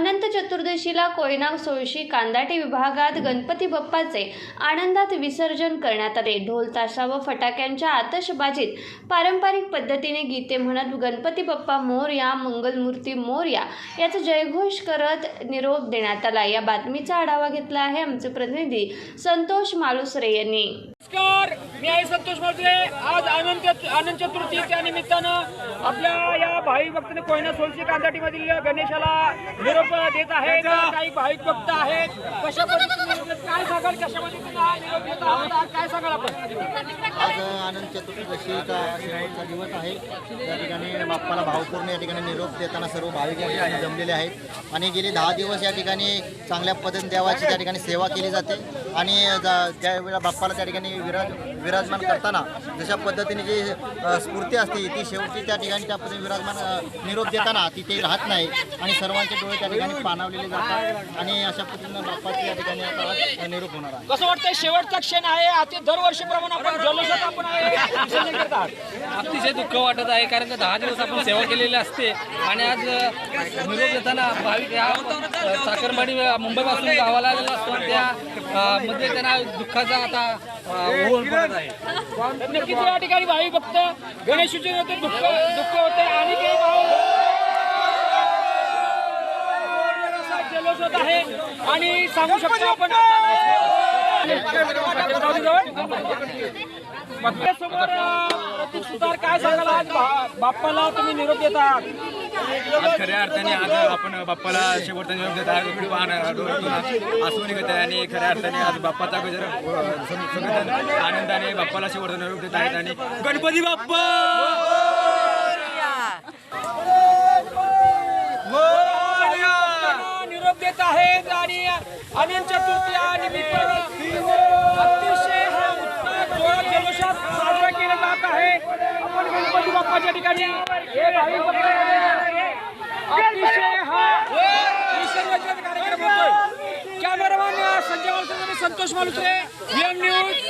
अनंत चतुर्दशीला कोयना सोळशी कांदाटी विभागात गणपती बाप्पाचे आनंदात विसर्जन करण्यात आले. ढोल ताशा व फटाक्यांच्या आतषबाजीत पारंपरिक पद्धतीने गीते म्हणत गणपती बाप्पा मोरया मंगलमूर्ती मोरया याचा जयघोष करत निरोप देण्यात आला. या बातमीचा आढावा घेतला आहे आमचे प्रतिनिधी संतोष मालुसरे यांनी. नमस्कार. मी आहे संतोष मात्रे आज अनंत अनंत चतुर्थीच्या निमित्तानं आपल्या या भाविक भक्तांनी कोयना सोलशी कांदाटीमधील गणेशाला निरोप देत आहेत. काही भाविक भक्त आहेत. कशा पद्धतीने काय सांगाल? कशा पद्धतीने हा निरोप देत? आहात काय सांगाल आपण? आज अनंत चतुर्दशीचा शेवटचा दिवस आहे. त्या ठिकाणी बाप्पाला भावपूर्ण या ठिकाणी निरोप देताना सर्व भाविक या ठिकाणी जमलेले आहेत. आणि गेले दहा दिवस या ठिकाणी चांगल्या पद्धतीने देवाची त्या ठिकाणी सेवा केली जाते. आणि ज- ज्यावेळेला बाप्पाला त्या ठिकाणी विराज विराजमान करताना जशा पद्धतीने जी स्फूर्ती असते ती शेवटी त्या ठिकाणी त्या पद्धतीने विराजमान निरोप देताना तिथे राहत नाही आणि सर्वांचे डोळे त्या ठिकाणी पाणावलेले जातात आणि अशा पद्धतीनं बाप्पाची या ठिकाणी आता निरोप होणार आहे. कसं वाटतंय? शेवटचा क्षण आहे. आता दरवर्षीप्रमाणे आपण जल्लोषात आपण विसर्जन करतात अतिशय दुःख वाटत आहे कारण का दहा दिवस आपण सेवा केलेली असते आणि आज निरोप देताना भाविक या अ, साखरवाडी मुंबईपासून गावाला आलेला असतो त्या अ, मध्ये त्यांना दुःखाचा आता अ, ओघ पडत आहे. नक्कीच या ठिकाणी भावी फक्त गणेश होते दुःख दुःख होते आणि काही भाव जल्लोष होत आहे. आणि सांगू शकतो आपण समोर प्रतीक सुतार काय सांगाल आज? बा- बाप्पाला तुम्ही निरोप देतात. आज खऱ्या अर्थाने आज आपण बाप्पाला शेवटचा निरोप देत आहे वाहन डोळ्यातून निघत आहे आणि खऱ्या अर्थाने आज बाप्पाचा गजर आनंदाने बाप्पाला शेवटचा निरोप देत आहेत आणि गणपती बाप्पा! निरोप देत आहेत आणि अनंत चतुर्थी निमित्त अतिशय हा उत्साह जोरात जल्लोषात साजरा केला जात आहे. आपण गणपती बाप्पाच्या ठिकाणी हे भाविक भक्त अतिशय हा. विसर्जनाचा कार्यक्रम होतोय. Cameraman Sanjay Malusare Santosh Malusare M news